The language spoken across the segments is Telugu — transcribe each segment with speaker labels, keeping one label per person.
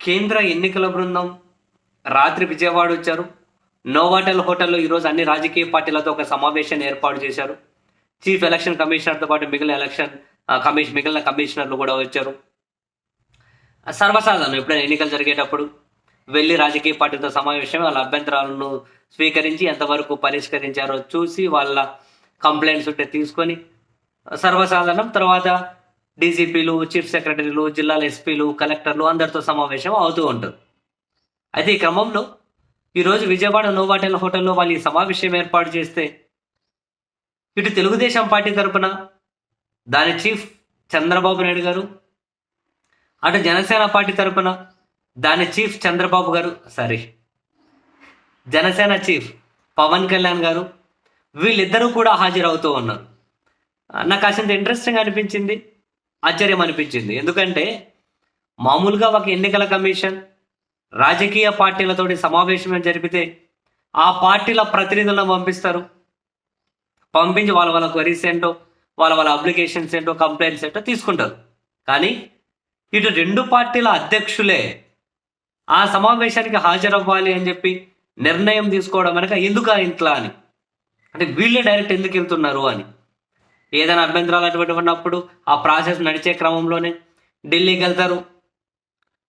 Speaker 1: కేంద్ర ఎన్నికల బృందం రాత్రి విజయవాడ వచ్చారు. నోవాటల్ హోటల్లో ఈరోజు అన్ని రాజకీయ పార్టీలతో ఒక సమావేశాన్ని ఏర్పాటు చేశారు. చీఫ్ ఎలక్షన్ కమిషనర్తో పాటు మిగిలిన ఎలక్షన్ కమిషన్ మిగిలిన కమిషనర్లు కూడా వచ్చారు. సర్వసాధారణం ఎప్పుడైనా ఎన్నికలు జరిగేటప్పుడు వెళ్ళి రాజకీయ పార్టీతో సమావేశం వాళ్ళ అభ్యంతరాలను స్వీకరించి ఎంతవరకు పరిష్కరించారో చూసి వాళ్ళ కంప్లైంట్స్ ఉంటే తీసుకొని సర్వసాధారణం. తర్వాత డీజీపీలు చీఫ్ సెక్రటరీలు జిల్లాల ఎస్పీలు కలెక్టర్లు అందరితో సమావేశం అవుతూ ఉంటుంది. అయితే ఈ క్రమంలో ఈరోజు విజయవాడ నోవాటెల్ హోటల్లో వాళ్ళు ఈ సమావేశం ఏర్పాటు చేస్తే ఇటు తెలుగుదేశం పార్టీ తరపున దాని చీఫ్ చంద్రబాబు నాయుడు గారు అటు జనసేన పార్టీ తరపున దాని chief Chandrababu garu sorry Janasena chief Pawan Kalyan garu వీళ్ళిద్దరూ కూడా హాజరవుతూ ఉన్నారు. నాకు కాసింత ఇంట్రెస్టింగ్ అనిపించింది. ఆశ్చర్యం అనిపించింది. ఎందుకంటే మామూలుగా ఒక ఎన్నికల కమిషన్ రాజకీయ పార్టీలతోటి సమావేశం జరిపితే ఆ పార్టీల ప్రతినిధులను పంపిస్తారు. పంపించి వాళ్ళ వాళ్ళ క్వరీస్ ఏంటో వాళ్ళ వాళ్ళ అప్లికేషన్స్ ఏంటో కంప్లైంట్స్ ఏంటో తీసుకుంటారు. కానీ ఇటు రెండు పార్టీల అధ్యక్షులే ఆ సమావేశానికి హాజరవ్వాలి అని చెప్పి నిర్ణయం తీసుకోవడం వెనక ఎందుకు ఇంట్లో అని? అంటే వీళ్ళే డైరెక్ట్ ఎందుకు వెళ్తున్నారు అని. ఏదైనా అభ్యంతరాలు అటువంటి ఉన్నప్పుడు ఆ ప్రాసెస్ నడిచే క్రమంలోనే ఢిల్లీకి వెళ్తారు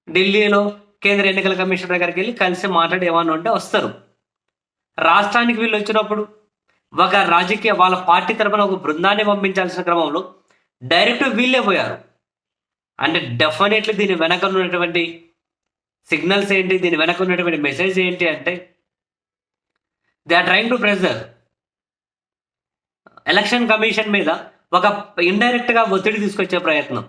Speaker 1: ఢిల్లీలో కేంద్ర ఎన్నికల కమిషన్ దగ్గరికి వెళ్ళి కలిసి మాట్లాడి ఏమన్నా ఉంటే వస్తారు. రాష్ట్రానికి వీళ్ళు వచ్చినప్పుడు ఒక రాజకీయ వాళ్ళ పార్టీ తరఫున ఒక బృందాన్ని పంపించాల్సిన క్రమంలో డైరెక్ట్ వీళ్ళే పోయారు. అంటే డెఫినెట్లీ దీని వెనక ఉన్నటువంటి సిగ్నల్స్ ఏంటి దీని వెనక ఉన్నటువంటి మెసేజ్ ఏంటి అంటే they are trying to pressure. Election commission మీద ఒక ఇండైరెక్ట్గా ఒత్తిడి తీసుకొచ్చే ప్రయత్నం.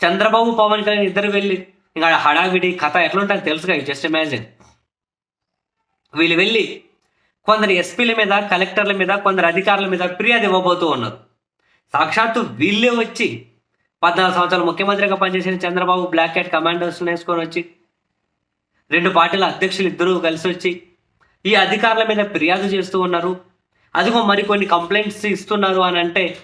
Speaker 1: చంద్రబాబు పవన్ కళ్యాణ్ ఇద్దరు వెళ్ళి ఇంకా హడావిడి కథ ఎట్లుంటుంది తెలుసుగా జస్ట్ ఇమాజిన్ వీళ్ళు వెళ్ళి కొందరు ఎస్పీల మీద కలెక్టర్ల మీద కొందరు అధికారుల మీద ఫిర్యాదు ఇవ్వబోతూ ఉన్నారు. సాక్షాత్తు వీళ్ళే వచ్చి పద్నాలుగు సంవత్సరాలు ముఖ్యమంత్రిగా పనిచేసిన చంద్రబాబు బ్లాక్ క్యాట్ కమాండర్స్ వేసుకొని వచ్చి రెండు పార్టీల అధ్యక్షులు ఇద్దరూ కలిసి వచ్చి ఈ అధికారుల మీద ఫిర్యాదు చేస్తూ ఉన్నారు. అదిగో మరికొన్ని కంప్లైంట్స్ ఇస్తున్నారు అని అంటే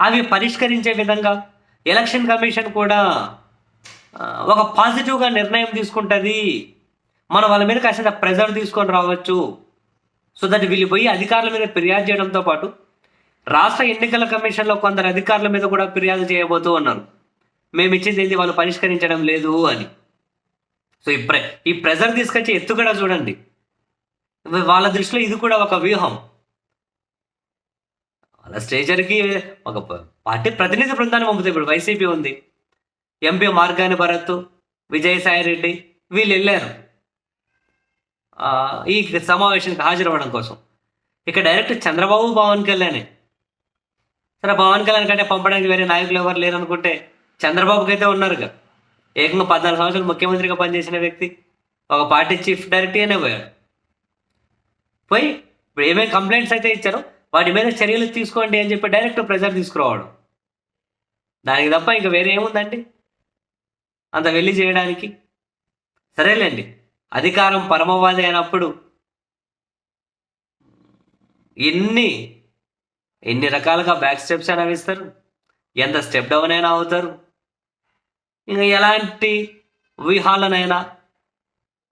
Speaker 1: అవి పరిష్కరించే విధంగా ఎలక్షన్ కమిషన్ కూడా ఒక పాజిటివ్గా నిర్ణయం తీసుకుంటుంది. మనం వాళ్ళ మీద కాసిన ప్రెజర్ తీసుకొని రావచ్చు. సో దట్ వీళ్ళు పోయి అధికారుల మీద ఫిర్యాదు చేయడంతో పాటు రాష్ట్ర ఎన్నికల కమిషన్లో కొందరు అధికారుల మీద కూడా ఫిర్యాదు చేయబోతూ ఉన్నారు. మేము ఇచ్చింది ఏంది? వాళ్ళు పరిష్కరించడం లేదు అని. సో ఈ ప్రె ఈ ప్రెజర్ తీసుకొచ్చి ఎత్తుగడ చూడండి. వాళ్ళ దృష్టిలో ఇది కూడా ఒక వ్యూహం. అలా స్టేజర్కి ఒక ప- పార్టీ ప్రతినిధి బృందాన్ని పంపుతుంది ఇప్పుడు వైసీపీ ఉంది. ఎంపీ మార్గాని భరత్ విజయసాయి రెడ్డి వీళ్ళు వెళ్ళారు. ఈ సమావేశానికి హాజరవ్వడం కోసం. ఇక్కడ డైరెక్ట్ చంద్రబాబు పవన్ కళ్యాణే. సరే పవన్ కళ్యాణ్ కంటే పంపడానికి వేరే నాయకులు ఎవరు లేరు అనుకుంటే చంద్రబాబుకి అయితే ఉన్నారుగా. ఏకంగా పద్నాలుగు సంవత్సరాలు ముఖ్యమంత్రిగా పనిచేసిన వ్యక్తి. ఒక పార్టీ చీఫ్ డైరెక్టర్గానే పోయాడు. పోయి ఇప్పుడు ఏమేమి కంప్లైంట్స్ అయితే ఇచ్చారో వాటి మీద చర్యలు తీసుకోండి అని చెప్పి డైరెక్ట్ ప్రెజర్ తీసుకురావడం. దానికి తప్ప ఇంకా వేరే ఏముందండి? అంత వెళ్ళి చేయడానికి? సరేలేండి. అధికారం పరమవాది అయినప్పుడు ఎన్ని ఎన్ని రకాలుగా బ్యాక్ స్టెప్స్ అయినా వేస్తారు? ఎంత స్టెప్ డౌన్ అయినా అవుతారు? ఇంకా ఎలాంటి వ్యూహాలనైనా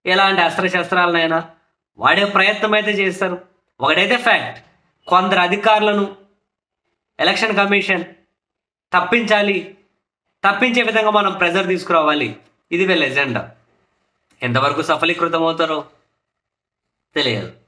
Speaker 1: ఎలాంటి అస్త్రశస్త్రాలనైనా వాడే ప్రయత్నం అయితే చేస్తారు. ఒకటైతే ఫ్యాక్ట్ కొందరు అధికారులను ఎలక్షన్ కమిషన్ తప్పించాలి తప్పించే విధంగా మనం ప్రెజర్ తీసుకురావాలి. ఇది వీళ్ళ ఎజెండా. ఎంతవరకు సఫలీకృతం అవుతారో తెలియదు.